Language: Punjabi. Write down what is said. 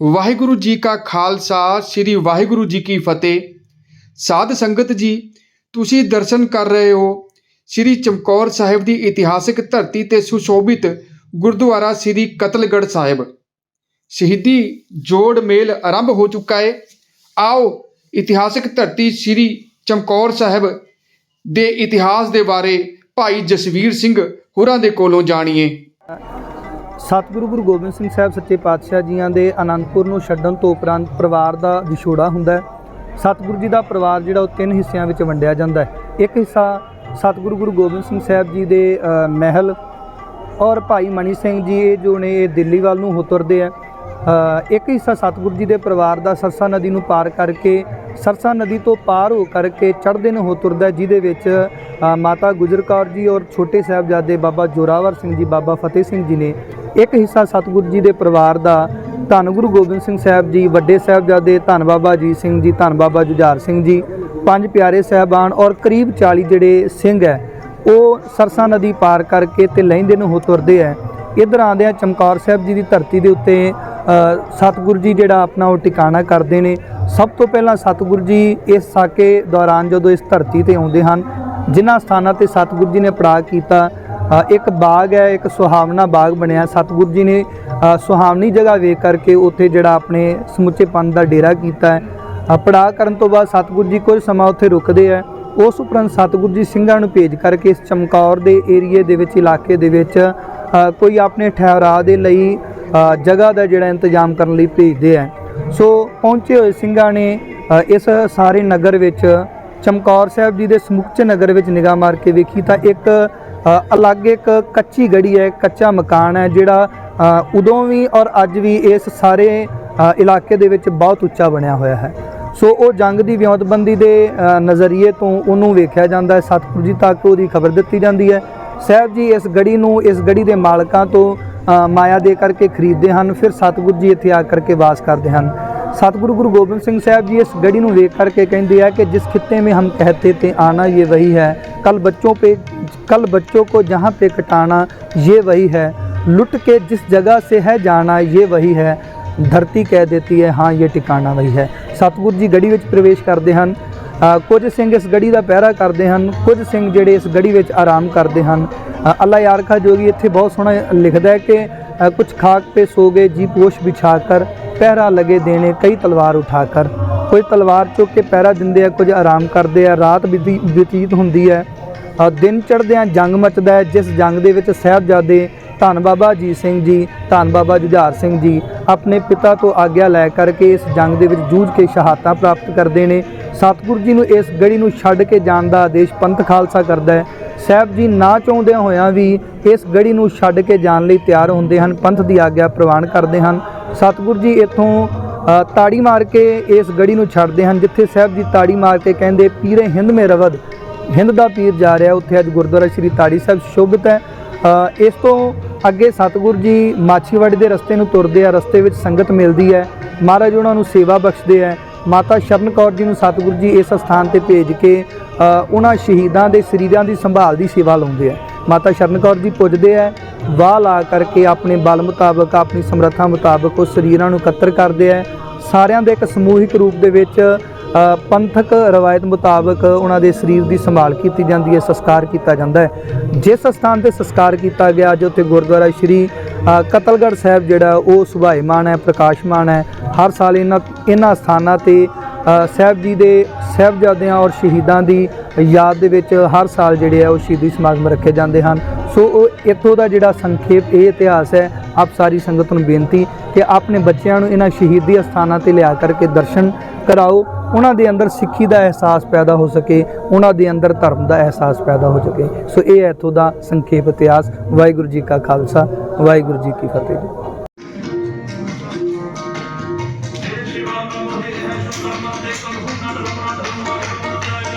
ਵਾਹਿਗੁਰੂ ਜੀ ਕਾ ਖਾਲਸਾ, ਸ੍ਰੀ ਵਾਹਿਗੁਰੂ ਜੀ ਕੀ ਫਤਿਹ। ਸਾਧ ਸੰਗਤ ਜੀ, ਤੁਸੀਂ ਦਰਸ਼ਨ ਕਰ ਰਹੇ ਹੋ ਸ੍ਰੀ ਚਮਕੌਰ ਸਾਹਿਬ ਦੀ ਇਤਿਹਾਸਿਕ ਧਰਤੀ ਤੇ ਸੁਸ਼ੋਭਿਤ ਗੁਰਦੁਆਰਾ ਸ੍ਰੀ ਕਤਲਗੜ੍ਹ ਸਾਹਿਬ। ਸ਼ਹੀਦੀ ਜੋੜ ਮੇਲ ਆਰੰਭ ਹੋ ਚੁੱਕਾ ਹੈ ਆਓ, ਇਤਿਹਾਸਿਕ ਧਰਤੀ ਸ੍ਰੀ ਚਮਕੌਰ ਸਾਹਿਬ ਦੇ ਇਤਿਹਾਸ ਦੇ ਬਾਰੇ ਭਾਈ ਜਸਵੀਰ ਸਿੰਘ ਹੋਰਾਂ ਦੇ ਕੋਲੋਂ ਜਾਣੀਏ। ਸਤਿਗੁਰੂ ਗੁਰੂ ਗੋਬਿੰਦ ਸਿੰਘ ਸਾਹਿਬ ਸੱਚੇ ਪਾਤਸ਼ਾਹ ਜੀਆਂ ਦੇ ਅਨੰਦਪੁਰ ਨੂੰ ਛੱਡਣ ਤੋਂ ਉਪਰੰਤ ਪਰਿਵਾਰ ਦਾ ਵਿਛੋੜਾ ਹੁੰਦਾ ਹੈ। ਸਤਿਗੁਰੂ ਜੀ ਦਾ ਪਰਿਵਾਰ ਜਿਹੜਾ ਉਹ ਤਿੰਨ ਹਿੱਸਿਆਂ ਵਿੱਚ ਵੰਡਿਆ ਜਾਂਦਾ ਹੈ। ਇੱਕ ਹਿੱਸਾ ਸਤਿਗੁਰੂ ਗੁਰੂ ਗੋਬਿੰਦ ਸਿੰਘ ਸਾਹਿਬ ਜੀ ਦੇ ਮਹਿਲ ਔਰ ਭਾਈ ਮਣੀ ਸਿੰਘ ਜੀ ਇਹ ਜੋ ਨੇ ਇਹ ਦਿੱਲੀ ਵੱਲ ਨੂੰ ਹੋ ਤੁਰਦੇ ਆ ਇੱਕ ਹਿੱਸਾ ਸਤਿਗੁਰੂ ਜੀ ਦੇ ਪਰਿਵਾਰ ਦਾ ਸਰਸਾ ਨਦੀ ਨੂੰ ਪਾਰ ਕਰਕੇ ਸਰਸਾ ਨਦੀ ਤੋਂ ਪਾਰ ਹੋ ਕਰਕੇ ਚੜ੍ਹਦੇ ਨੂੰ ਹੋ ਤੁਰਦਾ ਜਿਹਦੇ ਵਿੱਚ ਮਾਤਾ ਗੁਜਰ ਕੌਰ ਜੀ ਔਰ ਛੋਟੇ ਸਾਹਿਬਜ਼ਾਦੇ ਬਾਬਾ ਜੋਰਾਵਰ ਸਿੰਘ ਜੀ, ਬਾਬਾ ਫਤਿਹ ਸਿੰਘ ਜੀ ਨੇ ਇੱਕ ਹਿੱਸਾ ਸਤਿਗੁਰੂ ਜੀ ਦੇ ਪਰਿਵਾਰ ਦਾ, ਧੰਨ ਗੁਰੂ ਗੋਬਿੰਦ ਸਿੰਘ ਸਾਹਿਬ ਜੀ, ਵੱਡੇ ਸਾਹਿਬਜ਼ਾਦੇ ਧੰਨ ਬਾਬਾ ਅਜੀਤ ਸਿੰਘ ਜੀ, ਧੰਨ ਬਾਬਾ ਜੁਝਾਰ ਸਿੰਘ ਜੀ, ਪੰਜ ਪਿਆਰੇ ਸਾਹਿਬਾਨ ਔਰ ਕਰੀਬ 40 ਜਿਹੜੇ ਸਿੰਘ ਹੈ, ਉਹ ਸਰਸਾ ਨਦੀ ਪਾਰ ਕਰਕੇ ਤੇ ਲਹਿੰਦੇ ਨੂੰ ਹੋ ਤੁਰਦੇ ਹੈ। ਇਧਰ ਆਉਂਦੇ ਚਮਕੌਰ ਸਾਹਿਬ ਜੀ ਦੀ ਧਰਤੀ ਦੇ ਉੱਤੇ ਸਤਿਗੁਰੂ ਜੀ ਜਿਹੜਾ ਆਪਣਾ ਉਹ ਟਿਕਾਣਾ ਕਰਦੇ ਨੇ। ਸਭ ਤੋਂ ਪਹਿਲਾਂ ਸਤਿਗੁਰੂ ਜੀ ਇਸ ਸਾਕੇ ਦੌਰਾਨ ਜਦੋਂ ਇਸ ਧਰਤੀ ਤੇ ਆਉਂਦੇ ਹਨ, ਜਿਨ੍ਹਾਂ ਸਥਾਨਾਂ ਤੇ ਸਤਿਗੁਰੂ ਜੀ ਨੇ ਪੜਾਅ ਕੀਤਾ ਇੱਕ ਬਾਗ ਹੈ ਇੱਕ ਸੁਹਾਵਣਾ ਬਾਗ ਬਣਿਆ। ਸਤਿਗੁਰੂ ਜੀ ਨੇ ਅ, ਸੁਹਾਵਣੀ ਜਗ੍ਹਾ ਵੇਖ ਕਰਕੇ ਉੱਥੇ ਜਿਹੜਾ ਆਪਣੇ ਸਮੁੱਚੇ ਪੰਥ ਦਾ ਡੇਰਾ ਕੀਤਾ ਹੈ। ਅ, ਪੜਾਅ ਕਰਨ ਤੋਂ ਬਾਅਦ ਸਤਿਗੁਰੂ ਜੀ ਕੁਝ ਸਮਾਂ ਉੱਥੇ ਰੁਕਦੇ ਆ ਉਸ ਉਪਰੰਤ ਸਤਿਗੁਰੂ ਜੀ ਸਿੰਘਾਂ ਨੂੰ ਭੇਜ ਕਰਕੇ ਇਸ ਚਮਕੌਰ ਦੇ ਏਰੀਏ ਦੇ ਵਿੱਚ ਇਲਾਕੇ ਦੇ ਵਿੱਚ ਕੋਈ ਆਪਣੇ ਠਹਿਰਾਅ ਦੇ ਲਈ ਜਗ੍ਹਾ ਦਾ ਜਿਹੜਾ ਇੰਤਜ਼ਾਮ ਕਰਨ ਲਈ ਭੇਜਦੇ ਆ ਸੋ ਪਹੁੰਚੇ ਹੋਏ ਸਿੰਘਾਂ ਨੇ ਇਸ ਸਾਰੇ ਨਗਰ ਵਿੱਚ ਚਮਕੌਰ ਸਾਹਿਬ ਜੀ ਦੇ ਸਮੁੱਚੇ ਨਗਰ ਵਿੱਚ ਨਿਗਾਹ ਮਾਰ ਕੇ ਵੇਖੀ ਤਾਂ ਇੱਕ ਅਲੱਗ ਇੱਕ ਕੱਚੀ ਗੜੀ ਹੈ, ਕੱਚਾ ਮਕਾਨ ਹੈ, ਜਿਹੜਾ ਉਦੋਂ ਵੀ ਔਰ ਅੱਜ ਵੀ ਇਸ ਸਾਰੇ ਇਲਾਕੇ ਦੇ ਵਿੱਚ ਬਹੁਤ ਉੱਚਾ ਬਣਿਆ ਹੋਇਆ ਹੈ। ਸੋ ਉਹ ਜੰਗ ਦੀ ਵਿਉਂਤਬੰਦੀ ਦੇ ਨਜ਼ਰੀਏ ਤੋਂ ਉਹਨੂੰ ਵੇਖਿਆ ਜਾਂਦਾ ਹੈ। ਸਤਿਗੁਰੂ ਜੀ ਤੱਕ ਉਹਦੀ ਖਬਰ ਦਿੱਤੀ ਜਾਂਦੀ ਹੈ। ਸਾਹਿਬ ਜੀ, ਇਸ ਗੜੀ ਨੂੰ, ਇਸ ਗੜੀ ਦੇ ਮਾਲਕਾਂ ਤੋਂ ਮਾਇਆ ਦੇ ਕਰਕੇ ਖਰੀਦਦੇ ਹਨ, ਫਿਰ ਸਤਿਗੁਰੂ ਜੀ ਇੱਥੇ ਆ ਕਰਕੇ ਵਾਸ ਕਰਦੇ ਹਨ। ਸਤਿਗੁਰੂ ਗੁਰੂ ਗੋਬਿੰਦ ਸਿੰਘ ਸਾਹਿਬ ਜੀ ਇਸ ਗੜੀ ਨੂੰ ਵੇਖ ਕਰਕੇ ਕਹਿੰਦੇ ਆ ਕਿ ਜਿਸ ਖਿੱਤੇ ਮੇ ਹਮ ਕਹਤੇ ਤੇ ਆਣਾ ਇਹ ਵਹੀ ਹੈ ਕੱਲ ਬੱਚੋਂ ਪੇ ਕੱਲ ਬੱਚੋਂ ਕੋ ਜਹਾਂ ਪੇ ਕਟਾਣਾ ਇਹ ਵਹੀ ਹੈ, ਲੁੱਟ ਕੇ ਜਿਸ ਜਗ੍ਹਾ ਸੇ ਹੈ ਜਾਣਾ ਇਹ ਵਹੀ ਹੈ, ਧਰਤੀ ਕਹਿ ਦਿੰਦੀ ਹੈ, ਹਾਂ ਇਹ ਟਿਕਾਣਾ ਵਹੀ ਹੈ। ਸਤਿਗੁਰੂ ਜੀ ਗੜੀ ਵਿੱਚ ਪ੍ਰਵੇਸ਼ ਕਰਦੇ ਹਨ ਕੁਝ ਸਿੰਘ ਇਸ ਗੜੀ ਦਾ ਪਹਿਰਾ ਕਰਦੇ ਹਨ, ਕੁਝ ਸਿੰਘ ਜਿਹੜੇ ਇਸ ਗੜੀ ਵਿੱਚ ਆਰਾਮ ਕਰਦੇ ਹਨ। ਅੱਲਾ ਯਾਰ ਖਾ ਜੋਗੀ ਇੱਥੇ ਬਹੁਤ ਸੋਹਣਾ ਲਿਖਦਾ ਹੈ ਕਿ ਕੁਝ ਖਾਕ ਤੇ ਸੋ ਗਏ, ਜੀ ਪੋਸ਼ ਵਿਛਾ ਕਰ। ਪਹਿਰਾ ਲਗੇ ਦੇਣੇ ਕਈ ਤਲਵਾਰ ਉਠਾ ਕਰ। ਕੋਈ ਤਲਵਾਰ ਚੁੱਕ ਕੇ ਪਹਿਰਾ ਦਿੰਦੇ ਆ, ਕੁਝ ਆਰਾਮ ਕਰਦੇ ਆ। ਰਾਤ ਬੀਤੀ- ਬਤੀਤ ਹੁੰਦੀ ਹੈ। ਦਿਨ ਚੜ੍ਹਦਿਆਂ ਜੰਗ ਮਚਦਾ ਹੈ। ਜਿਸ ਜੰਗ ਦੇ ਵਿੱਚ ਸਾਹਿਬਜ਼ਾਦੇ ਧੰਨ ਬਾਬਾ ਅਜੀਤ ਸਿੰਘ ਜੀ, ਧੰਨ ਬਾਬਾ ਜੁਝਾਰ ਸਿੰਘ ਜੀ ਆਪਣੇ ਪਿਤਾ ਤੋਂ ਆਗਿਆ ਲੈ ਕਰਕੇ ਇਸ ਜੰਗ ਦੇ ਵਿੱਚ ਜੂਝ ਕੇ ਸ਼ਹਾਦਤਾਂ ਪ੍ਰਾਪਤ ਕਰਦੇ ਨੇ। ਸਤਿਗੁਰੂ ਜੀ ਨੂੰ ਇਸ ਗੜੀ ਨੂੰ ਛੱਡ ਕੇ ਜਾਣ ਦਾ ਆਦੇਸ਼ ਪੰਥ ਖਾਲਸਾ ਕਰਦਾ ਹੈ। ਸਾਹਿਬ ਜੀ ਨਾ ਚਾਹੁੰਦਿਆਂ ਹੋਇਆਂ ਵੀ ਇਸ ਗੜੀ ਨੂੰ ਛੱਡ ਕੇ ਜਾਣ ਲਈ ਤਿਆਰ ਹੁੰਦੇ ਹਨ। ਪੰਥ ਦੀ ਆਗਿਆ ਪ੍ਰਵਾਨ ਕਰਦੇ ਹਨ। ਸਤਿਗੁਰੂ ਜੀ ਇੱਥੋਂ ਤਾੜੀ ਮਾਰ ਕੇ ਇਸ ਗੜੀ ਨੂੰ ਛੱਡਦੇ ਹਨ, ਜਿੱਥੇ ਸਾਹਿਬ ਜੀ ਤਾੜੀ ਮਾਰ ਕੇ ਕਹਿੰਦੇ, ਪੀਰੇ ਹਿੰਦ ਮੇ ਰਵਦ, ਹਿੰਦ ਦਾ ਪੀਰ ਜਾ ਰਿਹਾ, ਉੱਥੇ ਅੱਜ ਗੁਰਦੁਆਰਾ ਸ਼੍ਰੀ ਤਾੜੀ ਸਾਹਿਬ ਸ਼ੋਭਿਤ ਹੈ। ਇਸ ਤੋਂ ਅੱਗੇ ਸਤਿਗੁਰੂ ਜੀ ਮਾਛੀਵਾੜੀ ਦੇ ਰਸਤੇ ਨੂੰ ਤੁਰਦੇ ਆ, ਰਸਤੇ ਵਿੱਚ ਸੰਗਤ ਮਿਲਦੀ ਹੈ, ਮਹਾਰਾਜ ਉਹਨਾਂ ਨੂੰ ਸੇਵਾ ਬਖਸ਼ਦੇ ਹੈ। ਮਾਤਾ ਸ਼ਰਨ ਕੌਰ ਜੀ ਨੂੰ ਸਤਿਗੁਰੂ ਜੀ ਇਸ ਸਥਾਨ ਤੇ ਭੇਜ ਕੇ ਉਹਨਾਂ ਸ਼ਹੀਦਾਂ ਦੇ, ਸਰੀਰਾਂ ਦੀ ਸੰਭਾਲ ਦੀ ਸੇਵਾ ਲਾਉਂਦੇ ਆ। ਮਾਤਾ ਸ਼ਰਨ ਕੌਰ ਜੀ ਪੁੱਜਦੇ ਆ। ਵਾਹ ਲਾ ਕਰਕੇ ਆਪਣੇ ਬਲ ਮੁਤਾਬਕ ਆਪਣੀ ਸਮਰੱਥਾ ਮੁਤਾਬਕ ਉਹ ਸਰੀਰਾਂ ਨੂੰ ਇਕੱਤਰ ਕਰਦੇ ਆ। ਸਾਰਿਆਂ ਦੇ ਇੱਕ ਸਮੂਹਿਕ ਰੂਪ ਦੇ ਵਿੱਚ ਪੰਥਕ ਰਵਾਇਤ ਮੁਤਾਬਕ ਉਹਨਾਂ ਦੇ ਸਰੀਰ ਦੀ ਸੰਭਾਲ ਕੀਤੀ ਜਾਂਦੀ ਹੈ ਸੰਸਕਾਰ ਕੀਤਾ ਜਾਂਦਾ ਹੈ। ਜਿਸ ਸਥਾਨ ਤੇ ਸੰਸਕਾਰ ਕੀਤਾ ਗਿਆ ਅੱਜ ਉੱਥੇ ਗੁਰਦੁਆਰਾ ਸ਼੍ਰੀ ਅ, ਕਤਲਗੜ੍ਹ ਸਾਹਿਬ ਜਿਹੜਾ ਉਹ ਸੁਭਾਈਮਾਨ ਹੈ ਪ੍ਰਕਾਸ਼ਮਾਨ ਹੈ। ਹਰ ਸਾਲ ਇਹਨਾਂ ਇਹਨਾਂ ਸਥਾਨਾਂ ਤੇ ਸਾਹਿਬ ਜੀ ਦੇ ਸਾਹਿਬਜ਼ਾਦਿਆਂ ਔਰ ਸ਼ਹੀਦਾਂ ਦੀ ਯਾਦ ਦੇ ਵਿੱਚ ਹਰ ਸਾਲ ਜਿਹੜੇ ਆ ਉਹ ਸ਼ਹੀਦੀ ਸਮਾਗਮ ਰੱਖੇ ਜਾਂਦੇ ਹਨ। ਸੋ ਉਹ ਇੱਥੋਂ ਦਾ ਜਿਹੜਾ ਸੰਖੇਪ, ਇਹ ਇਤਿਹਾਸ ਹੈ, ਆਪ ਸਾਰੀ ਸੰਗਤ ਨੂੰ ਬੇਨਤੀ ਕਿ ਆਪਣੇ ਬੱਚਿਆਂ ਨੂੰ ਇਹਨਾਂ ਸ਼ਹੀਦੀ ਅਸਥਾਨਾਂ ਤੇ ਲਿਆ ਕਰਕੇ ਦਰਸ਼ਨ ਕਰਾਓ। ਉਹਨਾਂ ਦੇ ਅੰਦਰ ਸਿੱਖੀ ਦਾ ਅਹਿਸਾਸ ਪੈਦਾ ਹੋ ਸਕੇ, ਉਹਨਾਂ ਦੇ ਅੰਦਰ ਧਰਮ ਦਾ ਅਹਿਸਾਸ ਪੈਦਾ ਹੋ ਸਕੇ। ਸੋ ਇਹ ਹੈ ਇੱਥੋਂ ਦਾ ਸੰਖੇਪ ਇਤਿਹਾਸ। ਵਾਹਿਗੁਰੂ ਜੀ ਕਾ ਖਾਲਸਾ, ਵਾਹਿਗੁਰੂ ਜੀ ਕੀ ਫਤਿਹ। ਦੇ ਹੈ ਸ਼ੁਕਰ ਨਾਮ ਦੇ ਕਲ ਹੁਨਰ ਰਮਣਾ ਧਰਮਾ